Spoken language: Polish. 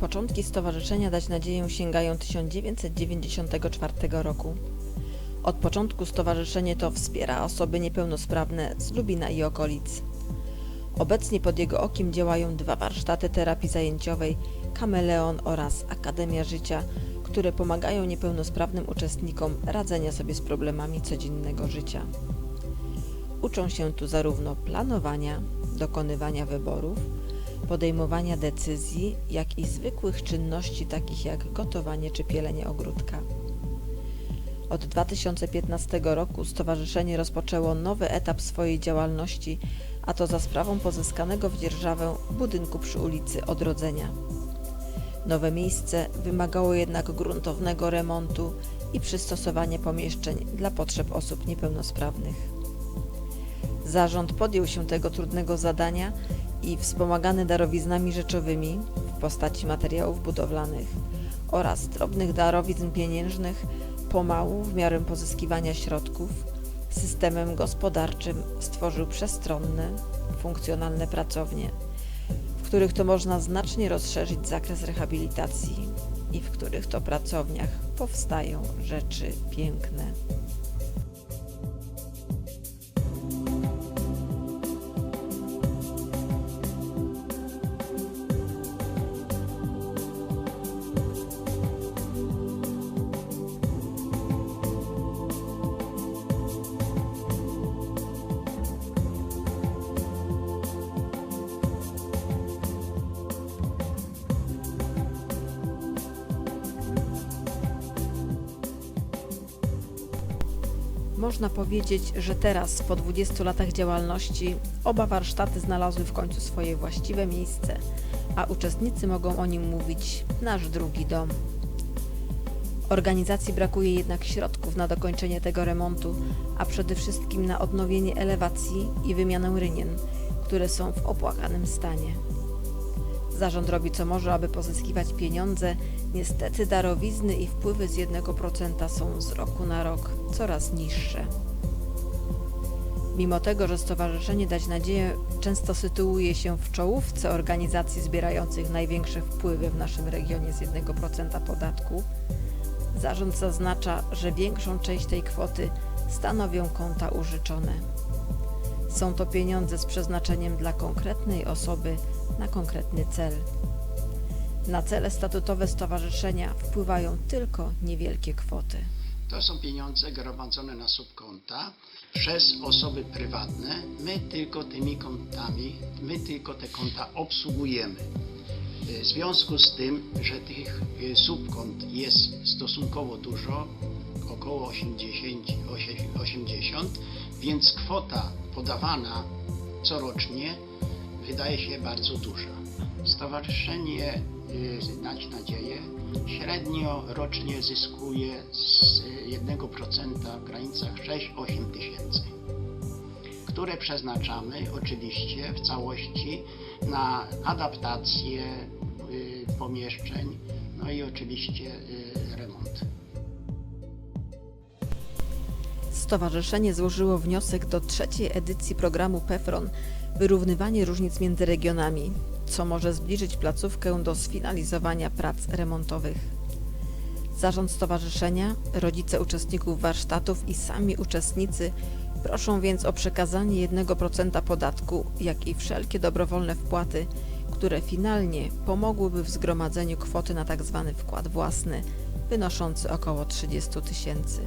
Początki stowarzyszenia Dać Nadzieję sięgają 1994 roku. Od początku stowarzyszenie to wspiera osoby niepełnosprawne z Lubina i okolic. Obecnie pod jego okiem działają dwa warsztaty terapii zajęciowej Kameleon oraz Akademia Życia, które pomagają niepełnosprawnym uczestnikom radzenia sobie z problemami codziennego życia. Uczą się tu zarówno planowania, dokonywania wyborów, podejmowania decyzji, jak i zwykłych czynności takich jak gotowanie czy pielenie ogródka. Od 2015 roku stowarzyszenie rozpoczęło nowy etap swojej działalności, a to za sprawą pozyskanego w dzierżawę budynku przy ulicy Odrodzenia. Nowe miejsce wymagało jednak gruntownego remontu i przystosowania pomieszczeń dla potrzeb osób niepełnosprawnych. Zarząd podjął się tego trudnego zadania i wspomagany darowiznami rzeczowymi w postaci materiałów budowlanych oraz drobnych darowizn pieniężnych pomału w miarę pozyskiwania środków systemem gospodarczym stworzył przestronne, funkcjonalne pracownie, w których to można znacznie rozszerzyć zakres rehabilitacji i w których to pracowniach powstają rzeczy piękne. Można powiedzieć, że teraz, po 20 latach działalności, oba warsztaty znalazły w końcu swoje właściwe miejsce, a uczestnicy mogą o nim mówić nasz drugi dom. Organizacji brakuje jednak środków na dokończenie tego remontu, a przede wszystkim na odnowienie elewacji i wymianę rynien, które są w opłakanym stanie. Zarząd robi co może, aby pozyskiwać pieniądze. Niestety darowizny i wpływy z 1% są z roku na rok coraz niższe. Mimo tego, że Stowarzyszenie Dać Nadzieję często sytuuje się w czołówce organizacji zbierających największe wpływy w naszym regionie z 1% podatku, zarząd zaznacza, że większą część tej kwoty stanowią konta użyczone. Są to pieniądze z przeznaczeniem dla konkretnej osoby na konkretny cel. Na cele statutowe stowarzyszenia wpływają tylko niewielkie kwoty. To są pieniądze gromadzone na subkonta przez osoby prywatne. My tylko tymi kontami, my tylko te konta obsługujemy. W związku z tym, że tych y, subkont jest stosunkowo dużo, około 80, 80 więc kwota podawana corocznie wydaje się bardzo duża. Stowarzyszenie y, Dać Nadzieję średnio rocznie zyskuje z 1% w granicach 6-8 tysięcy, które przeznaczamy oczywiście w całości na adaptację y, pomieszczeń, no i oczywiście y, remont. Stowarzyszenie złożyło wniosek do trzeciej edycji programu PEFRON Wyrównywanie różnic między regionami, co może zbliżyć placówkę do sfinalizowania prac remontowych. Zarząd stowarzyszenia, rodzice uczestników warsztatów i sami uczestnicy proszą więc o przekazanie 1% podatku, jak i wszelkie dobrowolne wpłaty, które finalnie pomogłyby w zgromadzeniu kwoty na tzw. wkład własny wynoszący około 30 tysięcy.